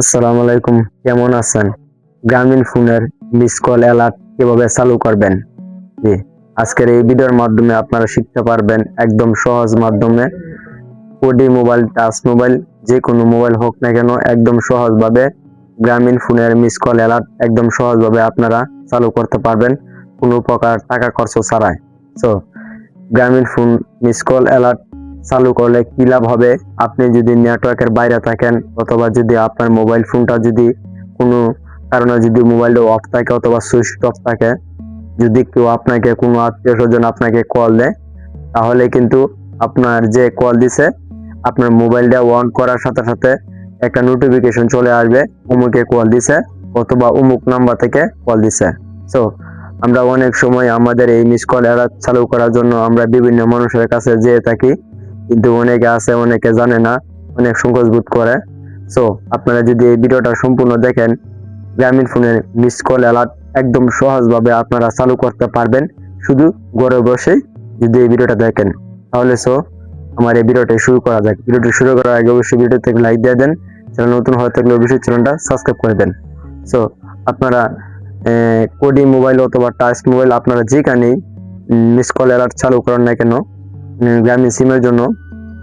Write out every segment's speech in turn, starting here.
আসসালামু আলাইকুম। কেমন আছেন? গ্রামীণ ফোনের মিস কল অ্যালার্ট কীভাবে চালু করবেন? জি, আজকের এই ভিডিওর মাধ্যমে আপনারা শিখতে পারবেন একদম সহজ মাধ্যমে ওডি মোবাইল, টাচ মোবাইল, যে কোনো মোবাইল হোক না কেন, একদম সহজভাবে গ্রামীণ ফোনের মিস কল অ্যালার্ট একদম সহজভাবে আপনারা চালু করতে পারবেন কোনো প্রকার টাকা খরচ ছাড়াই। সো গ্রামীণ ফোন মিস কল অ্যালার্ট চালু করলে কি লাভ হবে? আপনি যদি নেটওয়ার্কের বাইরে থাকেন অথবা যদি আপনার মোবাইল ফোনটা যদি কোনো কারণে যদি মোবাইলটা অফ থাকে অথবা সুইচ অফ থাকে, যদি কেউ আপনাকে কোনো আত্মীয় স্বজন আপনাকে কল দেয়, তাহলে কিন্তু আপনার যে কল দিছে, আপনার মোবাইলটা অন করার সাথে সাথে একটা নোটিফিকেশন চলে আসবে, অমুকে কল দিছে অথবা অমুক নাম্বার থেকে কল দিছে। সো আমরা অনেক সময় আমাদের এই মিস কল অ্যালার্ট চালু করার জন্য আমরা বিভিন্ন মানুষের কাছে যেয়ে থাকি। কিন্তু অনেকে আছে, অনেকে জানে না, অনেক সংকোচ বোধ করে। সো আপনারা যদি এই ভিডিওটা সম্পূর্ণ দেখেন, গ্রামীণ ফোনের মিস কল অ্যালার্ট একদম সহজভাবে আপনারা চালু করতে পারবেন। শুধু ঘরে বসেই যদি এই ভিডিওটা দেখেন। তাহলে সো আমার এই ভিডিওটা শুরু করা যাক। ভিডিওটি শুরু করার আগে অবশ্যই ভিডিওতে লাইক দিয়ে দেন। চ্যানেল নতুন হয়ে থাকলে অবশ্যই চ্যানেলটা সাবস্ক্রাইব করে দেন। সো আপনারা কোডি মোবাইল অথবা টাচ মোবাইল আপনারা যেখানেই মিস কল অ্যালার্ট চালু করেন না কেন গ্রামীণ সিমের জন্য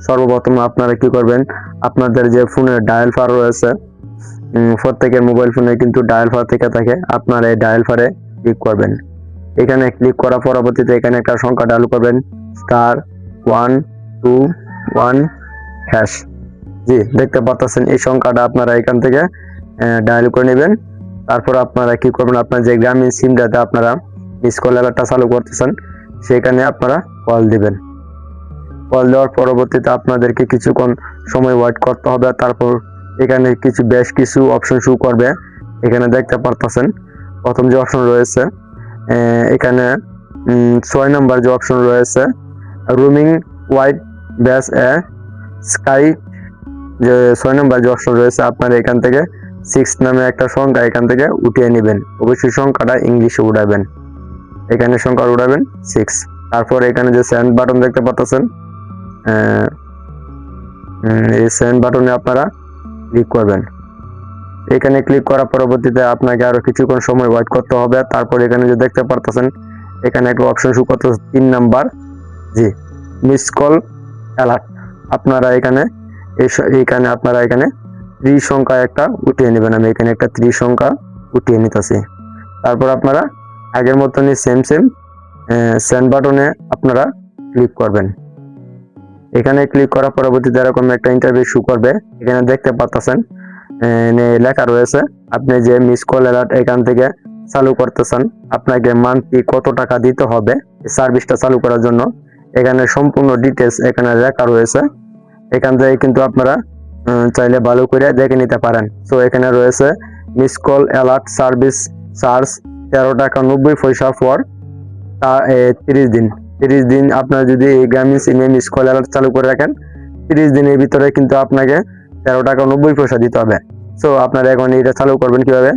সর্বপ্রথম আপনারা কি করবেন, আপনাদের যে ফোনের ডায়াল ফার রয়েছে প্রত্যেকের মোবাইল ফোনে কিন্তু ডায়াল ফার থেকে থাকে, আপনারা এই ডায়াল ফারে ক্লিক করবেন। এখানে ক্লিক করার পরবর্তীতে এখানে একটা সংখ্যা ডায়াল করবেন star one two one hash জি, দেখতে পাচ্ছেন, এই সংখ্যাটা আপনারা এখান থেকে ডায়াল করে নেবেন। তারপর আপনারা কি করবেন, আপনার যে গ্রামীণ সিমটাতে আপনারা মিস কল অ্যালার্টটা চালু করতেছেন, সেখানে আপনারা কল দিবেন। কল দেওয়ার পরবর্তীতে আপনাদেরকে কিছুক্ষণ সময় ওয়েট করতে হবে। তারপর এখানে কিছু, বেশ কিছু অপশন শু করবে। এখানে দেখতে পারতেছেন, প্রথম যে অপশন রয়েছে এখানে ছয় নম্বর যে অপশন রয়েছে রুমিং হোয়াইট ব্যাস এ স্কাই যে, ছয় নম্বর যে অপশন রয়েছে, আপনারা এখান থেকে সিক্স নামে একটা সংখ্যা এখান থেকে উঠিয়ে নেবেন। অবশ্যই সংখ্যাটা ইংলিশে উঠাবেন। এখানে সংখ্যা উঠাবেন সিক্স তারপর এখানে যে সেন্ড বাটন দেখতে পাচ্ছেন এই সেন্ড বাটনে আপনারা ক্লিক করবেন। এখানে ক্লিক করার পরবর্তীতে আপনাকে আরও কিছুক্ষণ সময় ওয়েট করতে হবে। তারপর এখানে যে দেখতে পারতেছেন, এখানে একটা অপশন শু করতেছে তিন নাম্বার। জি মিস কল অ্যালার্ট আপনারা এখানে এইখানে আপনারা এখানে ত্রি সংখ্যা একটা উঠিয়ে নেবেন। আমি এখানে একটা ত্রি সংখ্যা উঠিয়ে নিতেছি। তারপর আপনারা আগের মতনই সেম সেম সেন্ড বাটনে আপনারা ক্লিক করবেন। এখানে ক্লিক করার পরবর্তীতে এরকম একটা ইন্টারভিউ শু করবে, এখানে দেখতে পাচ্ছেন লেখা রয়েছে, আপনি যে মিস কল অ্যালার্ট এখান থেকে চালু করতেছেন, আপনাকে মান্থলি কত টাকা দিতে হবে সার্ভিসটা চালু করার জন্য, এখানে সম্পূর্ণ ডিটেলস এখানে লেখা রয়েছে, এখান থেকে কিন্তু আপনারা চাইলে ভালো করে দেখে নিতে পারেন। সো এখানে রয়েছে miss call alert service charge তেরো টাকা নব্বই পয়সা ফর তিরিশ দিন। তিরিশ দিন আপনার যদি এই গ্রামীণ সিমে মিস কল অ্যালার্ট চালু করে রাখেন, তিরিশ দিনের ভিতরে কিন্তু আপনাকে তেরো টাকা নব্বই পয়সা দিতে হবে। সো আপনারা এখন এটা চালু করবেন কীভাবে?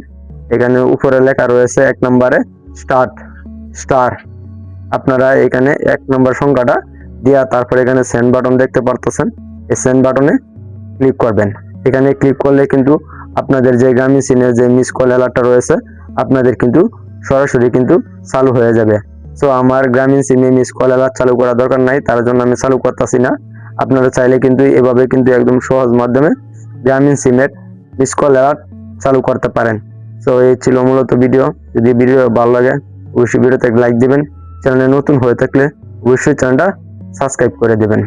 এখানে উপরে লেখা রয়েছে এক নম্বরে স্টার্ট স্টার আপনারা এখানে এক নম্বর সংখ্যাটা দিয়া তারপর এখানে সেন্ড বাটন দেখতে পারতেছেন। এই সেন্ড বাটনে ক্লিক করবেন। এখানে ক্লিক করলে কিন্তু আপনাদের যে গ্রামীণ সিমের যে মিস কল অ্যালার্টটা রয়েছে, আপনাদের কিন্তু সরাসরি কিন্তু চালু হয়ে যাবে। সো আমার গ্রামীণ সিমে মিস কল অ্যালার্ট চালু করা দরকার নাই, তার জন্য আমি চালু করতেছি না। আপনারা চাইলে কিন্তু এভাবে কিন্তু একদম সহজ মাধ্যমে গ্রামীণ সিমের মিস কল অ্যালার্ট চালু করতে পারেন। সো এই ছিল মূলত ভিডিও যদি ভিডিও ভালো লাগে, অবশ্যই ভিডিওতে লাইক দেবেন। চ্যানেলে নতুন হয়ে থাকলে অবশ্যই চ্যানেলটা সাবস্ক্রাইব করে দেবেন।